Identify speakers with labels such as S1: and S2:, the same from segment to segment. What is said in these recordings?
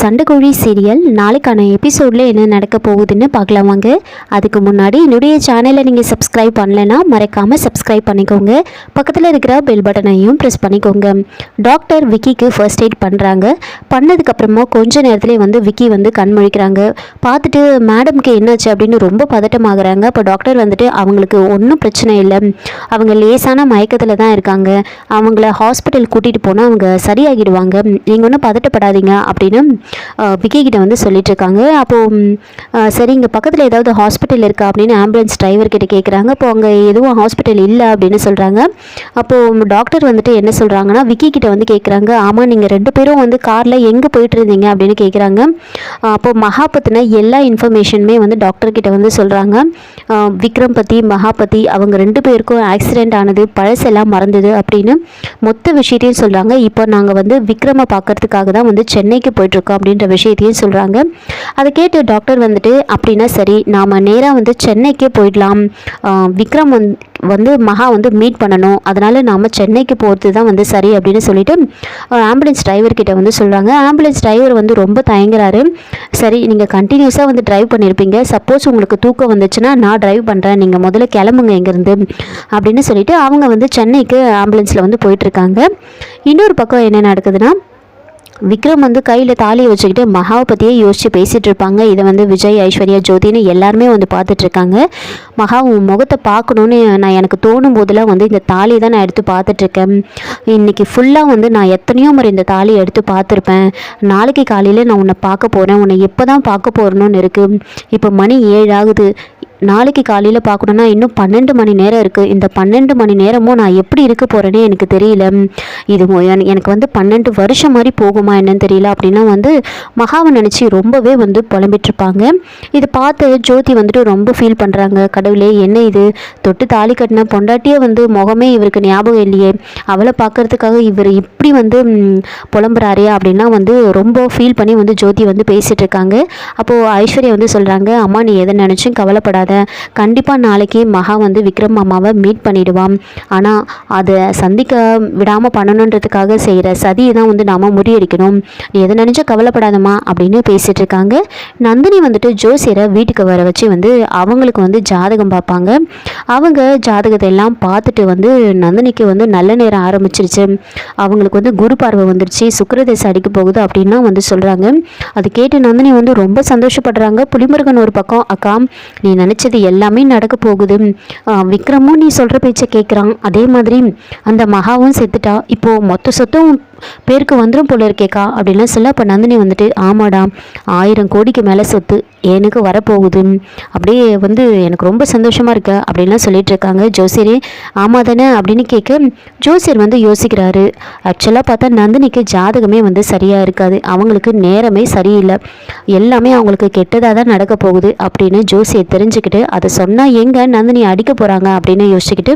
S1: சண்டைக்கோழி serial. நாளைக்கான எபிசோடில் என்ன நடக்க போகுதுன்னு பார்க்கலாம் வாங்க. அதுக்கு முன்னாடி என்னுடைய சேனலை நீங்கள் சப்ஸ்கிரைப் பண்ணலைன்னா மறக்காமல் சப்ஸ்கிரைப் பண்ணிக்கோங்க. பக்கத்தில் இருக்கிற பெல் பட்டனையும் ப்ரெஸ் பண்ணிக்கோங்க. டாக்டர் விக்கிக்கு ஃபர்ஸ்ட் எய்ட் பண்ணுறாங்க பண்ணதுக்கப்புறமா கொஞ்ச நேரத்துலேயே வந்து விக்கி வந்து கண் முழிக்கிறாங்க. பார்த்துட்டு மேடம்க்கு என்னாச்சு அப்படின்னு ரொம்ப பதட்டமாகறாங்க. அப்போ டாக்டர் வந்துட்டு அவங்களுக்கு ஒன்றும் பிரச்சனை இல்லை. அவங்க லேசான மயக்கத்தில் தான் இருக்காங்க. அவங்கள ஹாஸ்பிட்டல் கூட்டிகிட்டு போனால் அவங்க சரியாகிடுவாங்க. நீங்கள் ஒன்றும் பதட்டப்படாதீங்க அப்படின்னு விக்கி கிட்ட வந்து சொல்லிட்டு இருக்காங்க அப்போது சரி இங்கே பக்கத்தில் ஏதாவது ஹாஸ்பிட்டல் இருக்கா அப்படின்னு ஆம்புலன்ஸ் டிரைவர் கிட்ட கேட்குறாங்க அப்போ அங்கே எதுவும் ஹாஸ்பிட்டல் இல்லை அப்படின்னு சொல்கிறாங்க அப்போது டாக்டர் வந்துட்டு என்ன சொல்கிறாங்கன்னா விக்கி கிட்ட வந்து கேட்குறாங்க ஆமாம் நீங்கள் ரெண்டு பேரும் வந்து காரில் எங்கே போயிட்டு இருந்தீங்க? அப்படின்னு கேட்குறாங்க அப்போது மகா பற்றின எல்லா இன்ஃபர்மேஷனுமே வந்து டாக்டர் கிட்ட வந்து சொல்கிறாங்க விக்ரம் பற்றி மகா அவங்க ரெண்டு பேருக்கும் ஆக்சிடெண்ட் ஆனது பழசெல்லாம் மறந்தது அப்படின்னு மொத்த விஷயத்தையும் சொல்கிறாங்க இப்போ நாங்கள் வந்து விக்ரமை பார்க்கறதுக்காக தான் வந்து சென்னைக்கு போயிட்டுருக்கோம் அப்படின்ற விஷயத்தையும் சொல்கிறாங்க அதை கேட்டு டாக்டர் வந்துட்டு அப்படின்னா சரி நாம் நேராக வந்து சென்னைக்கே போயிடலாம். விக்ரம் வந்து வந்து மகா வந்து மீட் பண்ணணும். அதனால் நாம் சென்னைக்கு போகிறது தான் வந்து சரி அப்படின்னு சொல்லிட்டு ஆம்புலன்ஸ் டிரைவர்கிட்ட வந்து சொல்கிறாங்க ஆம்புலன்ஸ் டிரைவர் வந்து ரொம்ப தயங்குறாரு. சரி நீங்கள் கண்டினியூஸாக வந்து டிரைவ் பண்ணியிருப்பீங்க சப்போஸ் உங்களுக்கு தூக்கம் வந்துச்சுன்னா நான் டிரைவ் பண்ணுறேன் நீங்கள் முதல்ல கிளம்புங்க இங்கேருந்து அப்படின்னு சொல்லிட்டு அவங்க வந்து சென்னைக்கு ஆம்புலன்ஸில் வந்து போயிட்டுருக்காங்க இன்னொரு பக்கம் என்ன நடக்குதுன்னா விக்ரம் வந்து கையில் தாலியை வச்சுக்கிட்டு மகாவை பற்றியே யோசித்து பேசிகிட்டு இருப்பாங்க. இதை வந்து விஜய் ஐஸ்வர்யா ஜோதின்னு எல்லாருமே வந்து பார்த்துட்ருக்காங்க மகா உன் முகத்தை பார்க்கணுன்னு நான் எனக்கு தோணும் போதெல்லாம் வந்து இந்த தாலியை தான் நான் எடுத்து பார்த்துட்ருக்கேன் இன்னைக்கு ஃபுல்லாக வந்து நான் எத்தனையோ முறை இந்த தாலியை எடுத்து பார்த்துருப்பேன். நாளைக்கு காலையில் நான் உன்னை பார்க்க போகிறேன் உன்னை எப்போ தான் பார்க்க போகிறணும்னு இருக்குது இப்போ மணி ஏழாகுது நாளைக்கு காலையில் பார்க்கணுன்னா இன்னும் பன்னெண்டு மணி நேரம் இருக்குது இந்த பன்னெண்டு மணி நேரமும் நான் எப்படி இருக்க போகிறேனே எனக்கு தெரியல. இது எனக்கு வந்து பன்னெண்டு வருஷம் மாதிரி போகுமா என்னன்னு தெரியல அப்படின்னா வந்து மகாவை நினச்சி ரொம்பவே வந்து புலம்பிட்டுருப்பாங்க இதை பார்த்து ஜோதி வந்துட்டு ரொம்ப ஃபீல் பண்ணுறாங்க கடவுளே என்ன இது? தொட்டு தாலி கட்டின பொண்டாட்டியே வந்து முகமே இவருக்கு ஞாபகம் இல்லையே. அவளை பார்க்கறதுக்காக இவர் இப்படி வந்து புலம்புறாரே அப்படின்னா வந்து ரொம்ப ஃபீல் பண்ணி வந்து ஜோதி வந்து பேசிகிட்டு இருக்காங்க. அப்போது ஐஸ்வர்யா வந்து சொல்கிறாங்க அம்மா நீ எதை நினச்சும் கவலைப்படாத. கண்டிப்பாக நாளைக்கு மகா வந்து விக்ரம் அம்மாவை மீட் பண்ணிடுவான் ஆனால் அதை சந்திக்க விடாமல் பண்ணணுன்றதுக்காக செய்கிற சதியை தான் வந்து நாம் முறியடிக்கணும். நீ எதை நினச்சா கவலைப்படாதம்மா அப்படின்னு பேசிகிட்டு இருக்காங்க நந்தினி வந்துட்டு ஜோசியரை வீட்டுக்கு வர வச்சு வந்து அவங்களுக்கு வந்து ஜாதகம் பார்ப்பாங்க. அவங்க ஜாதகத்தை எல்லாம் பார்த்துட்டு வந்து நந்தினிக்கு வந்து நல்ல நேரம் ஆரம்பிச்சிருச்சு. அவங்களுக்கு வந்து குரு பார்வை வந்துருச்சு. சுக்கரதேசம் அடிக்க போகுது அப்படின்னா வந்து சொல்கிறாங்க அது கேட்டு நந்தினி வந்து ரொம்ப சந்தோஷப்படுறாங்க. புலிமுருகன் ஒரு பக்கம் அக்கா நீ நினச்சது எல்லாமே நடக்க போகுது. விக்ரமும் நீ சொல்கிற பேச்சை கேட்குறான் அதே மாதிரி அந்த மகாவும் செத்துட்டா. இப்போது மொத்த சொத்தும் பேருக்கு வந்துடும் போல இருக்கேக்கா அப்படின்லாம் சொல்ல. அப்போ நந்தினி வந்துட்டு ஆமாடா ஆயிரம் கோடிக்கு மேலே சொத்து எனக்கு வரப்போகுது. அப்படியே வந்து எனக்கு ரொம்ப சந்தோஷமாக இருக்கு அப்படின்லாம் சொல்லிட்டு இருக்காங்க. ஜோசியரே ஆமாம் தானே அப்படின்னு கேட்க ஜோசியர் வந்து யோசிக்கிறாரு. ஆக்சுவலாக பார்த்தா நந்தினிக்கு ஜாதகமே வந்து சரியாக இருக்காது. அவங்களுக்கு நேரமே சரியில்லை. எல்லாமே அவங்களுக்கு கெட்டதாக தான் நடக்க போகுது அப்படின்னு ஜோசியர் தெரிஞ்சுக்கிட்டு அதை சொன்னால் எங்கே நந்தினி அடிக்க போகிறாங்க அப்படின்னு யோசிச்சுக்கிட்டு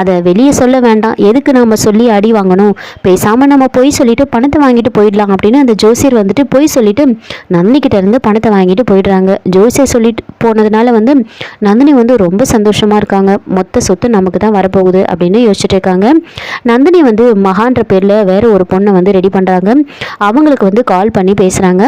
S1: அதை வெளியே சொல்ல வேண்டாம். எதுக்கு நாம் சொல்லி அடி வாங்கணும்? பேசாமல் நம்ம பொய் சொல்லிவிட்டு பணத்தை வாங்கிட்டு போயிடலாம். அப்படின்னு அந்த ஜோசியர் வந்துட்டு பொய் சொல்லிட்டு நந்தினிக்கிட்ட இருந்து பணத்தை வாங்கிட்டு போயிடுறாங்க. ஜோசியர் சொல்லிட்டு போனதுனால வந்து நந்தினி வந்து ரொம்ப சந்தோஷமாக இருக்காங்க. மொத்த சொத்து நமக்கு தான் வரப்போகுது அப்படின்னு யோசிச்சுட்டு இருக்காங்க. நந்தினி வந்து மகான்ற பேரில் வேற ஒரு பொண்ணை வந்து ரெடி பண்ணுறாங்க அவங்களுக்கு வந்து கால் பண்ணி பேசுகிறாங்க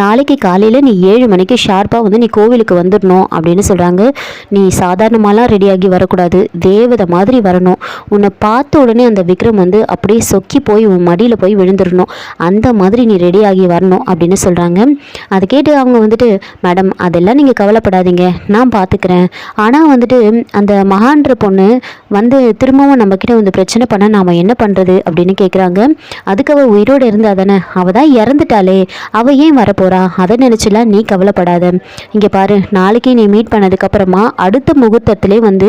S1: நாளைக்கு காலையில் நீ ஏழு மணிக்கு ஷார்ப்பாக வந்து நீ கோவிலுக்கு வந்துடணும் அப்படின்னு சொல்கிறாங்க நீ சாதாரணமாலாம் ரெடியாகி வரக்கூடாது. தேவதை மாதிரி வரணும். உன்னை பார்த்த உடனே அந்த விக்ரம் வந்து அப்படியே சொக்கி போய் உன் மடியில் போய் விழுந்துடணும் அந்த மாதிரி நீ ரெடியாகி வரணும் அப்படின்னு சொல்கிறாங்க அதை கேட்டு அவங்க வந்துட்டு மேடம் அதெல்லாம் நீங்கள் கவலைப்படாதீங்க. நான் பார்த்துக்கிறேன் ஆனால் வந்துட்டு அந்த மகான்ற பொண்ணு வந்து திரும்பவும் நம்மக்கிட்ட வந்து பிரச்சனை பண்ண நாம் என்ன பண்ணுறது அப்படின்னு கேட்குறாங்க அதுக்கு அவள் உயிரோடு இருந்தால் தானே? அவள் தான் இறந்துட்டாளே. அவள் ஏன் வர போகிறா அதை நினச்சிலாம் நீ கவலைப்படாத. இங்கே பாரு நாளைக்கு நீ மீட் பண்ணதுக்கப்புறமா அடுத்த முகூர்த்தத்திலே வந்து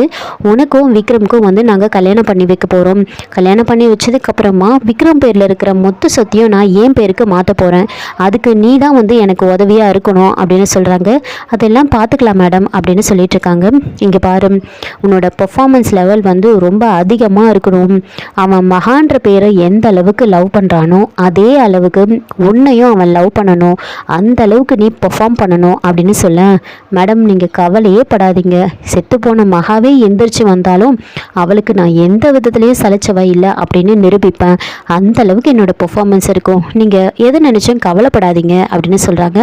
S1: உனக்கும் விக்ரமுக்கும் வந்து நாங்கள் கல்யாணம் பண்ணி வைக்க போகிறோம் கல்யாணம் பண்ணி வச்சதுக்கப்புறமா விக்ரம் பேரில் இருக்கிற மொத்த சொத்தையும் நான் என் பேருக்கு மாற்ற போகிறேன் அதுக்கு நீ தான் வந்து எனக்கு உதவியாக இருக்கணும் அப்படின்னு சொல்கிறாங்க அதெல்லாம் பார்த்துக்கலாம் மேடம் அப்படின்னு சொல்லிட்டு இருக்காங்க. இங்கே பாரு உன்னோட பெர்ஃபார்மன்ஸ் லெவல் வந்து ரொம்ப அதிகமாக இருக்கணும். அவன் மகான்ற பேரை எந்த அளவுக்கு லவ் பண்ணுறானோ அதே அளவுக்கு உன்னையும் அவன் லவ் பண்ணணும். அந்த அளவுக்கு நீ பெர்ஃபார்ம் பண்ணணும் அப்படின்னு சொல்ல மேடம் நீங்கள் கவலையே படாதீங்க. செத்து போன மகாவே எந்திரிச்சு வந்தாலும் அவளுக்கு நான் எந்த விதத்துலேயும் சலைச்சவா இல்லை அப்படின்னு நிரூபிப்பேன். அந்த அளவுக்கு என்னோட பெர்ஃபார்மன்ஸ் இருக்கும். நீங்கள் எது நினச்சும் கவலைப்படாதீங்க அப்படின்னு சொல்கிறாங்க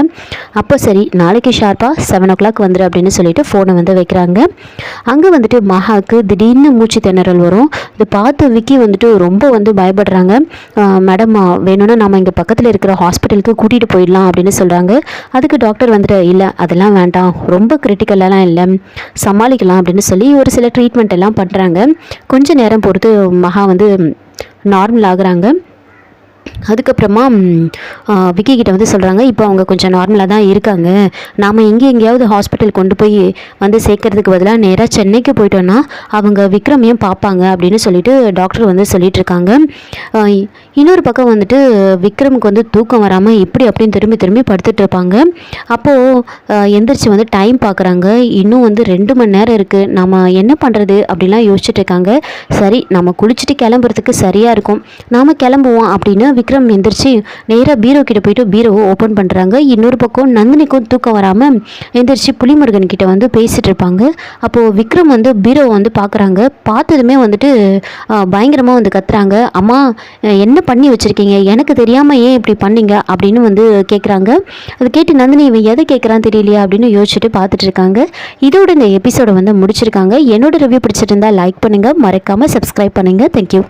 S1: அப்போ சரி நாளைக்கு ஷார்ப்பாக செவன் ஓ கிளாக் வந்துடு அப்படின்னு சொல்லிட்டு ஃபோனை வந்து வைக்கிறாங்க. அங்கே வந்துட்டு மகாவுக்கு திடீர்னு மூச்சு திணறல் வரும். இதை பார்த்து விக்கி வந்துட்டு ரொம்ப வந்து பயப்படுறாங்க. மேடம் வேணும்னா நம்ம இங்கே பக்கத்தில் இருக்கிற ஹாஸ்பிட்டலுக்கு கூட்டிகிட்டு போயிடலாம் அப்படின்னு சொல்கிறாங்க அதுக்கு டாக்டர் வந்துட்டு இல்லை அதெல்லாம் வேண்டாம். ரொம்ப கிரிட்டிக்கலெல்லாம் இல்லை. சமாளிக்கலாம் அப்படின்னு சொல்லி ஒரு சில ட்ரீட்மெண்ட் எல்லாம் பண்ணுறாங்க கொஞ்ச நேரம் பொறுத்து மகா வந்து நார்மல் ஆகுறாங்க. அதுக்கப்புறமா ம், விக்கி கிட்ட வந்து சொல்கிறாங்க இப்போ அவங்க கொஞ்சம் நார்மலாக தான் இருக்காங்க. நாம் எங்கே எங்கேயாவது ஹாஸ்பிட்டல் கொண்டு போய் வந்து சேர்க்கறதுக்கு பதிலாக நேராக சென்னைக்கு போயிட்டோன்னா அவங்க விக்ரமையும் பார்ப்பாங்க அப்படின்னு சொல்லிட்டு டாக்டர் வந்து சொல்லிகிட்ருக்காங்க இன்னொரு பக்கம் வந்துட்டு விக்ரமுக்கு வந்து தூக்கம் வராமல் இப்படி அப்படின்னு திரும்பி திரும்பி படுத்துட்டு இருப்பாங்க. அப்போது எந்திரிச்சு வந்து டைம் பார்க்குறாங்க இன்னும் வந்து ரெண்டு மணி நேரம் இருக்குது நம்ம என்ன பண்ணுறது அப்படிலாம் யோசிச்சுட்டு இருக்காங்க. சரி நம்ம குளிச்சுட்டு கிளம்புறதுக்கு சரியாக இருக்கும். நாம் கிளம்புவோம் அப்படின்னு விக்ரம் எந்திரிச்சு நேராக பீரோ கிட்டே போயிட்டு பீரோவை ஓப்பன் பண்ணுறாங்க இன்னொரு பக்கம் நந்தினிக்கும் தூக்கம் வராமல் எந்திரிச்சு புலிமுருகன் கிட்ட வந்து பேசிகிட்டு இருப்பாங்க. அப்போது விக்ரம் வந்து பீரோவை வந்து பார்க்குறாங்க பார்த்ததுமே வந்துட்டு பயங்கரமாக வந்து கத்துறாங்க. அம்மா என்ன என்ன பண்ணி வச்சுருக்கீங்க? எனக்கு தெரியாமல் ஏன் இப்படி பண்ணீங்க? அப்படின்னு வந்து கேட்குறாங்க அது கேட்டு நந்தினி இவன் எதை கேட்குறான்னு தெரியலையா அப்படின்னு யோசிச்சுட்டு பார்த்துட்டு இருக்காங்க. இதோட இந்த எபிசோடை வந்து முடிச்சிருக்காங்க. என்னோட ரிவ்யூ பிடிச்சிருந்தா லைக் பண்ணுங்கள் மறக்காமல் சப்ஸ்கிரைப் பண்ணுங்கள் தேங்க்யூ